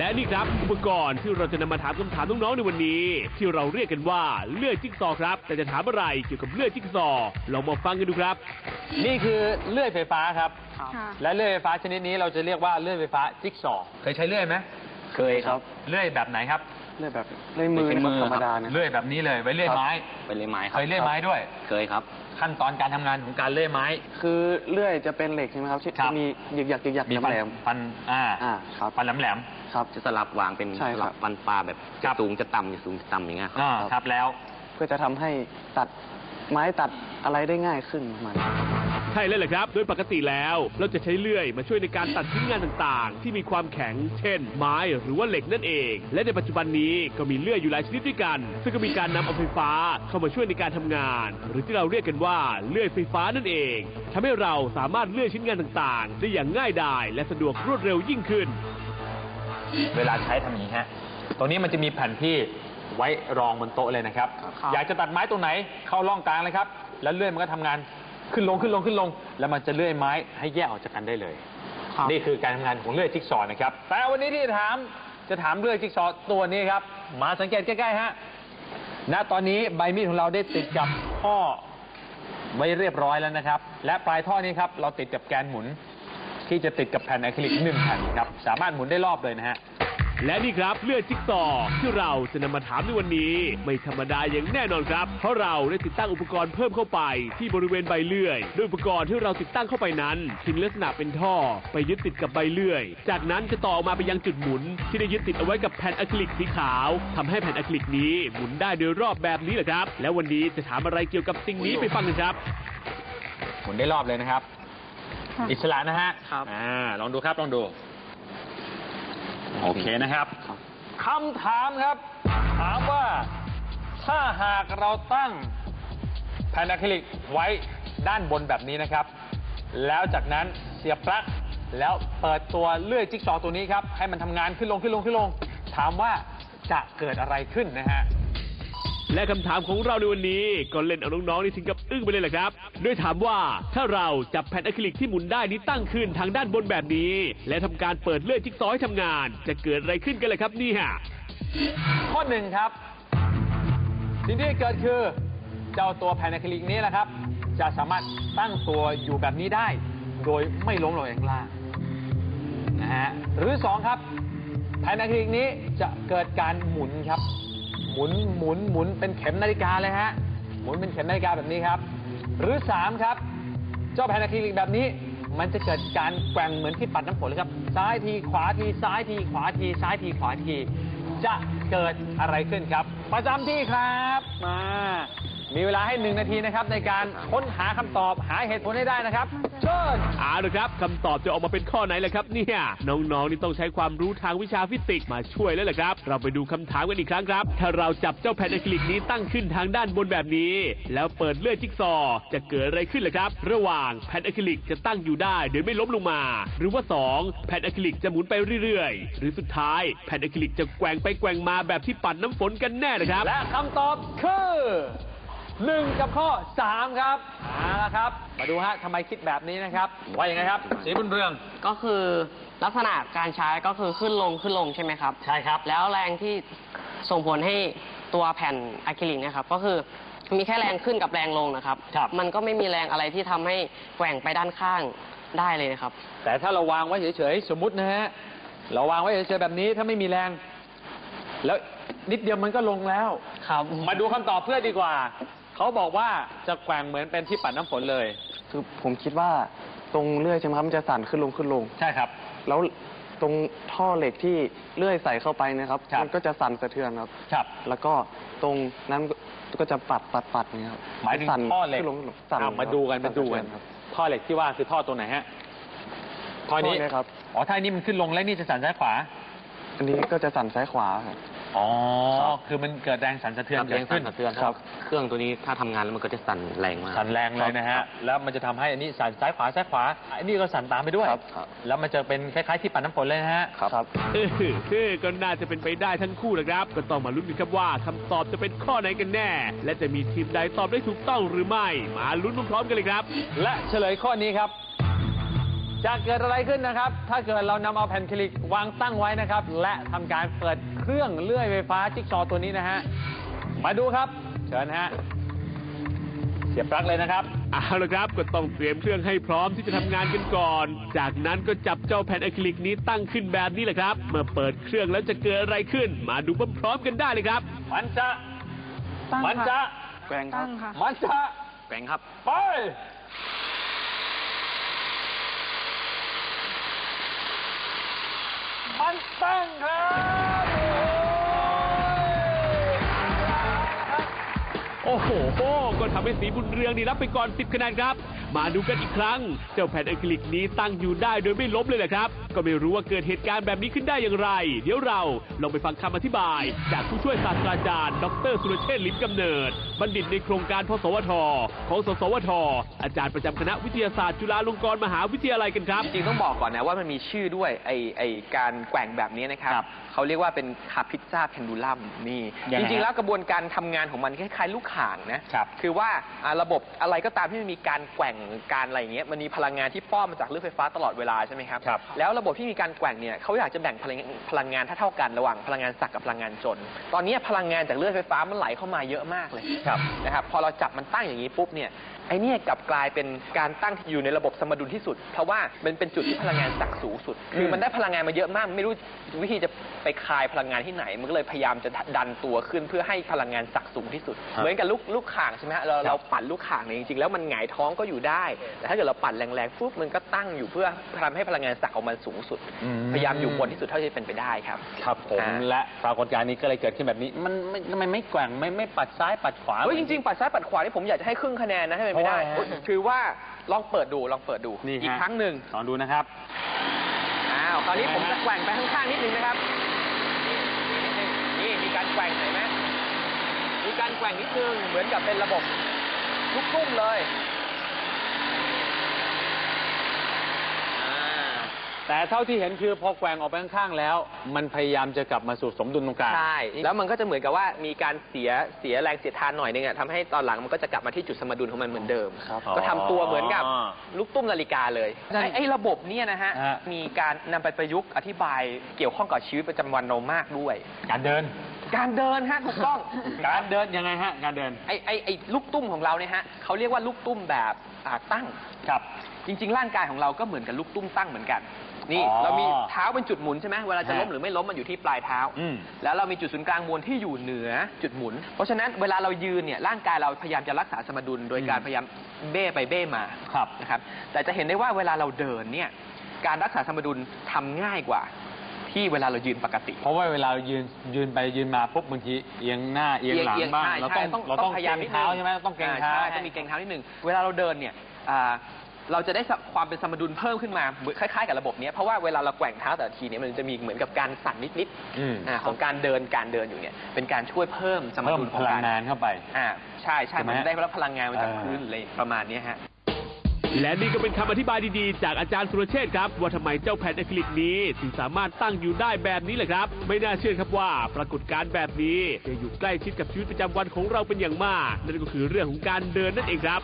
และนี่ครับอุปกรณ์ที่เราจะนำมาถามคำถามน้องๆในวันนี้ ที่เราเรียกกันว่าเลื่อยจิ๊กซอว์ครับ แต่จะถามอะไรเกี่ยวกับเลื่อยจิ๊กซอว์ลองมาฟังกันดูครับ นี่คือเลื่อยไฟฟ้าครับ ค่ะ และเลื่อยไฟฟ้าชนิดนี้เราจะเรียกว่าเลื่อยไฟฟ้าจิ๊กซอว์เคยใช้เลื่อยไหมเคยครับ เลื่อยแบบไหนครับ เลื่อยแบบเลื่อยมือเป็นมือธรรมดาเนี่ย เลื่อยแบบนี้เลยไว้เลื่อยไม้ไปเลยไม้คเครับยเลื่อยไม้ด้วย เคยครับ ขั้นตอนการทำงานของการเลื่อยไม้ คือเลื่อยจะเป็นเหล็กใช่ไหมครับที่ครับ มีหยึกหยักหยึกหยักมีแหฟันลมฟันอ่าอ่าครับฟันแหลมๆครับ จะสลับวางเป็นใช่สครัลับบฟันปลาแบบครัจะบสูงจะต่ำจะสูงจะต่ำอย่างเงี้ยๆอ่าครับแล้ว เพื่อจะทำให้ตัดไม้ตัดอะไรได้ง่ายขึ้นประมาณนี้ ใช่เลยแหละครับ โดยปกติแล้วเราจะใช้เลื่อยมาช่วยในการตัดชิ้นงานต่างๆ ที่มีความแข็ง เช่น ไม้หรือว่าเหล็กนั่นเอง และในปัจจุบันนี้ก็มีเลื่อยอยู่หลายชนิดด้วยกัน ซึ่งก็มีการนำเอาไฟฟ้าเข้ามาช่วยในการทำงาน หรือที่เราเรียกกันว่าเลื่อยไฟฟ้านั่นเองทำให้เราสามารถเลื่อยชิ้นงานต่างๆ ได้อย่างง่ายดาย และสะดวกรวดเร็วยิ่งขึ้น เวลาใช้ทำอย่างนี้ฮะ ตรงนี้มันจะมีแผ่นที่ไว้รองบนโต๊ะเลยนะครับครับอยากจะตัดไม้ตรงไหนเข้าร่องกลางเลยครับ แล้วเลื่อยมันก็ทำงาน ขึ้นลงขึ้นลงขึ้นลง แล้วมันจะเลื่อยไม้ให้แยกออกจากกันได้เลย ครับ นี่คือการทำงานของเลื่อยจิ๊กซอว์นะครับ แต่วันนี้ที่จะถามจะถามเลื่อยจิ๊กซอว์ตัวนี้ครับ มาสังเกตใกล้ๆฮะ ณ ตอนนี้ใบมีดของเราได้ติดกับท่อไว้เรียบร้อยแล้วนะครับ และปลายท่อนี้ครับเราติดกับแกนหมุน ที่จะติดกับแผ่นอะคริลิกหนึ่งแผ่นครับ สามารถหมุนได้รอบเลยนะฮะ และนี่ครับเลื่อยจิ๊กซอว์ที่เราจะนำมาถามในวันนี้ ไม่ธรรมดาอย่างแน่นอนครับ เพราะเราได้ติดตั้งอุปกรณ์เพิ่มเข้าไปที่บริเวณใบเลื่อยด้วยอุปกรณ์ที่เราติดตั้งเข้าไปนั้นที่มีลักษณะเป็นท่อ ไปยึดติดกับใบเลื่อย จากนั้นจะต่อออกมาไปยังจุดหมุน ที่ได้ยึดติดเอาไว้กับแผ่นอะคริลิกสีขาวทำให้แผ่นอะคริลิกนี้หมุนได้โดยรอบแบบนี้แหละครับ และวันนี้จะถามอะไรเกี่ยวกับสิ่งนี้ไปฟังกันครับหมุนได้รอบเลยนะครับค่ะอิสระนะฮะครับอ่าลองดูครับลองดู โอเคนะครับครับคำถามครับ ถามว่าถ้าหากเราตั้งแผ่นอะคริลิกไว้ด้านบนแบบนี้นะครับ แล้วจากนั้นเสียบปลั๊กแล้วเปิดตัวเลื่อยจิ๊กซอว์ตัวนี้ครับ ให้มันทำงานขึ้นลงขึ้นลงขึ้นลง ถามว่าจะเกิดอะไรขึ้นนะฮะ และคำถามของเราในวันนี้ก็เล่นเอาน้องๆนี่ถึงกับอึ้งไปเลยแหละครับ โดยถามว่าถ้าเราจับแผ่นอะคริลิกที่หมุนได้นี้ตั้งขึ้นทางด้านบนแบบนี้ และทำการเปิดเลื่อยจิ๊กซอว์ให้ทำงาน จะเกิดอะไรขึ้นกันเลยครับเนี่ยข้อหนึ่งครับ สิ่งที่เกิดคือเจ้าตัวแผ่นอะคริลิกนี้แหละครับ จะสามารถตั้งตัวอยู่แบบนี้ได้ โดยไม่ล้มลงข้างล่างนะฮะหรือสองครับแผ่นอะคริลิกนี้จะเกิดการหมุนครับ หมุนหมุนหมุนเป็นเข็มนาฬิกาเลยฮะ หมุนเป็นเข็มนาฬิกาแบบนี้ครับ หรือสามครับ เจ้าแผ่นอะคริลิกแบบนี้ มันจะเกิดการแกว่งเหมือนที่ปัดน้ำฝนเลยครับ ซ้ายทีขวาทีซ้ายทีขวาทีซ้ายทีขวาที จะเกิดอะไรขึ้นครับ ประจำที่ครับมา มีเวลาให้หนึ่งนาทีนะครับในการค้นหาคำตอบหาเหตุผลให้ได้นะครับ เชิญ เอาละครับคำตอบจะออกมาเป็นข้อไหนล่ะครับเนี่ยน้องๆนี่ต้องใช้ความรู้ทางวิชาฟิสิกส์มาช่วยแล้วแหละครับ เราไปดูคำถามกันอีกครั้งครับ ถ้าเราจับเจ้าแผ่นอะคริลิกนี้ตั้งขึ้นทางด้านบนแบบนี้ แล้วเปิดเลื่อยจิ๊กซอว์จะเกิดอะไรขึ้นล่ะครับ ระหว่างแผ่นอะคริลิกจะตั้งอยู่ได้โดยไม่ล้มลงมา หรือว่าสองแผ่นอะคริลิกจะหมุนไปเรื่อยๆ หรือสุดท้ายแผ่นอะคริลิกจะแกว่งไปแกว่งมาแบบที่ปัดน้ำฝนกันแน่นะครับ และคำตอบคือ หนึ่งกับข้อสามครับเอาละครับ มาดูฮะทำไมคิดแบบนี้นะครับ ว่าอย่างไงครับสีบุญเรือง ก็คือลักษณะการใช้ก็คือขึ้นลงขึ้นลงใช่ไหมครับ ใช่ครับ แล้วแรงที่ส่งผลให้ตัวแผ่นอะคริลิกเนะครับ ก็คือมีแค่แรงขึ้นกับแรงลงนะครับ ครับ มันก็ไม่มีแรงอะไรที่ทำให้แกว่งไปด้านข้างได้เลยนะครับ แต่ถ้าเราวางไว้เฉยๆ สมมุตินะฮะ เราวางไว้เฉยๆแบบนี้ถ้าไม่มีแรง แล้วนิดเดียวมันก็ลงแล้ว ครับ มาดูคำตอบเพื่อนดีกว่า เขาบอกว่าจะแกว่งเหมือนเป็นที่ปัดน้ำฝนเลย คือผมคิดว่าตรงเลื่อยใช่ไหมครับมันจะสั่นขึ้นลงขึ้นลง ใช่ครับ แล้วตรงท่อเหล็กที่เลื่อยใส่เข้าไปเนะครับครับ มันก็จะสั่นสะเทือนครับ ครับ แล้วก็ตรงนั้นก็จะปัดปัดปัดเนี่ยครับหมายถึงสั่นท่อเหล็กขึ้นลงขึ้นลงสั่นอะมาดูกันครับมาดูกันสั่สะเทือครับ ท่อเหล็กที่ว่าคือท่อตัวไหนฮะท่อนี้ท่อนี้ครับ อ๋อท่อนี้มันขึ้นลงและนี่จะสั่นซ้ายขวา อันนี้ก็จะสั่นซ้ายขวาครับ อ๋อ ครับ คือมันเกิดแรงสั่นสะเทือนครับเกิแรดงขึ้สั่นนสะเทือนครับเครื่องตัวนี้ถ้าทำงานแล้วมันก็จะสั่นแรงมาก สั่นแรงเลยนะฮะ แล้วมันจะทำให้อันนี้สั่นซ้ายขวาซ้ายขวาอันนี้ก็สั่นตามไปด้วย ครับครับ แล้วมันจะเป็นคล้ายๆที่ปัดน้ำฝนเลยนะฮะ ครับ เออเออก็น่าจะเป็นไปได้ทั้งคู่นะครับ ก็ต้องมาลุ้นกันครับว่าคำตอบจะเป็นข้อไหนกันแน่ และจะมีทีมใดตอบได้ถูกต้องหรือไม่ มาลุ้นพร้อมๆกันเลยครับ และเฉลยข้อนี้ครับ จะเกิดอะไรขึ้นนะครับ ถ้าเกิดเรานำเอาแผ่นอะคริลิกวางตั้งไว้นะครับ และทำการเปิด เครื่องเลื่อยไฟฟ้าจิ๊กซอว์ตัวนี้นะฮะ มาดูครับ เชิญฮะ เสียบปลั๊กเลยนะครับ เอาละครับก็ต้องเตรียมเครื่องให้พร้อมที่จะทำงานกันก่อน จากนั้นก็จับเจ้าแผ่นอะคริลิกนี้ตั้งขึ้นแบบนี้แหละครับ เมื่อเปิดเครื่องแล้วจะเกิดอะไรขึ้น มาดูพร้อมๆกันได้เลยครับ มันจะ ตั้งมันค่ะจะแกว่งครับตั้งค่ะ มันจะ แกว่งครับ ไป มันตั้งครับ อ้โหก็ทำให้สีบุญเรืองนี่รับไปก่อน 10 คะแนนครับ มาดูกันอีกครั้ง เจ้าแผ่นอะคริลิกนี้ตั้งอยู่ได้โดยไม่ล้มเลยแหละครับก็ไม่รู้ว่าเกิดเหตุการณ์แบบนี้ขึ้นได้อย่างไร เดี๋ยวเราลองไปฟังคำอธิบาย จากผู้ช่วยศาสตราจารย์ ดรสุรเชษฐ์ลิ้มกำเนิด บัณฑิตในโครงการพสวท ของสสวท อาจารย์ประจำคณะวิทยาศาสตร์จุฬาลงกรณ์มหาวิทยาลัยกันครับ จริงๆต้องบอกก่อนนะว่ามันมีชื่อด้วยไอไอการแกว่งแบบนี้นะครับครับเขาเรียกว่าเป็นคาพิซซ่าเพนดูลัมนี่ยังจไงริงๆฮะแล้วกระบวนการทำงานของมันคล้ายๆลูกข่างนะครับคือว่าอ่าระบบอะไรก็ตามที่มันมีการแกว่งการอะไรอย่างเงี้ยมันมีพลังงานที่ป้อนมาจากเลือดไฟฟ้าตลอดเวลาใช่ไหมครับ ครับ แล้วระบบที่มีการแกว่งเนี่ยเขาอยากจะแบ่งพลังพลังงานเท่าๆกันระหว่างพลังงานสักกับพลังงานจน ตอนนี้พลังงานจากเลือดไฟฟ้ามันไหลเข้ามาเยอะมากเลยครับนะครับพอเราจับมันตั้งอย่างนี้ปุ๊บเนี่ยไอเนี่ยกลับกลายเป็นการตั้งที่อยู่ในระบบสมดุลที่สุด เพราะว่ามันเป็นจุดที่พลังงานสักสูงสุด คือมันได้พลังงานมาเยอะมาก ไม่รู้วิธีจะไปคลายพลังงานที่ไหน มันก็เลยพยายามจะดันตัวขึ้นเพื่อให้พลังงานสักสูงที่สุดครับเหมือนกับลูกลูกข่างใช่ไหมฮะเราครับเราปั่นลูกข่างเนี่ยจริงๆแล้วมันหงายท้องก็อยู่ได้ แต่ถ้าเกิดเราปั่นแรงๆปุ๊บมันก็ตั้งอยู่เพื่อทำให้พลังงานสักออกมาสูงสุดอืมพยายามอยู่บนที่สุดเท่าที่จะเป็นไปได้ครับ ครับผมอ่าและปรากฏการณ์นี้ก็เลยเกิดขึ้นแบบนี้ มันไม่ทำไมไม่แกว่งไม่ไม่ปัดซ้ายปัดขวา เฮ้ยจริงๆ ปัดซ้ายปัดขวานี่ผมอยากจะให้ครึ่งคะแนนนะให้เป็นไม่ได้เพราะว่า คือว่าลองเปิดดูลองเปิดดูนี่ฮะอีกครั้งหนึ่งลองดูนะครับ อ้าวคราวนี้ผมจะแกว่งไปข้างๆนิดนึงนะครับนี่มีการแกว่งเห็นไหมมีการแกว่งนิดนึงเหมือนกับเป็นระบบลูกตุ้มเลยอ่า แต่เท่าที่เห็นคือพอแกว่งออกไปข้างๆแล้ว มันพยายามจะกลับมาสู่สมดุลตรงกลาง ใช่ แล้วมันก็จะเหมือนกับว่ามีการเสียเสียแรงเสียดทานหน่อยนึงอะทำให้ตอนหลังมันก็จะกลับมาที่จุดสมดุลของมันเหมือนเดิม ครับก็ทำตัวเหมือนกับอ๋อลูกตุ้มนาฬิกาเลยนั่นไอ้ไอ้ระบบเนี่ยนะฮะ ฮะ มีการนำไปประยุกต์อธิบายเกี่ยวข้องกับชีวิตประจำวันเรามากด้วย การเดิน การเดินฮะถูกต้อง การเดินยังไงฮะการเดิน ไอ้ไอ้ไอ้ลูกตุ้มของเราเนี่ยฮะเขาเรียกว่าลูกตุ้มแบบอ่าตั้ง ครับ จริง ๆ ร่างกายของเราก็เหมือนกับลูกตุ้มตั้งเหมือนกัน นี่อ๋อเรามีเท้าเป็นจุดหมุนใช่ไหมเวลาจะฮะล้มหรือไม่ล้มมันอยู่ที่ปลายเท้า อืมแล้วเรามีจุดศูนย์กลางมวลที่อยู่เหนือจุดหมุน เพราะฉะนั้นเวลาเรายืนเนี่ยร่างกายเราพยายามจะรักษาสมดุลโดยการพยายามเบ้ไปเบ้มาครับ นะครับแต่จะเห็นได้ว่าเวลาเราเดินเนี่ยการรักษาสมดุลทำง่ายกว่า ที่เวลาเรายืนปกติ เพราะว่าเวลาเรายืนยืนไปยืนมาปุ๊บบางทีเอียงหน้าเอียงหลังบ้างใช่เราใช่ต้องเราต้องพยาเกยามรงนิดนึงเท้าใช่ไหมต้องเกรงเท้าอ่ใช่ต้องมีเกรงเท้านิดนึงเวลาเราเดินเนี่ยอ่าเราจะได้ความเป็นสมดุลเพิ่มขึ้นมาเหมือนคล้ายๆกับระบบเนี้ยเพราะว่าเวลาเราแกว่งเท้าแต่ละทีเนี่ยมันจะมีเหมือนกับการสั่นนิดอืมๆอ่าของการเดินการเดินอยู่เนี่ยเป็นการช่วยเพิ่มสมเพิ่มดุลขพองลังการงานเข้าไปอ่าใช่ใช่ใช่ไหมมันได้รับพลังงานมาจากเออพื้นอะไรประมาณเนี้ยฮะ และนี่ก็เป็นคำอธิบายดีๆ จากอาจารย์สุรเชษครับ ว่าทำไมเจ้าแผ่นอะคริลิกนี้ถึงสามารถตั้งอยู่ได้แบบนี้แหละครับ ไม่น่าเชื่อครับว่าปรากฏการณ์แบบนี้จะอยู่ใกล้ชิดกับชีวิตประจำวันของเราเป็นอย่างมาก นั่นก็คือเรื่องของการเดินนั่นเองครับ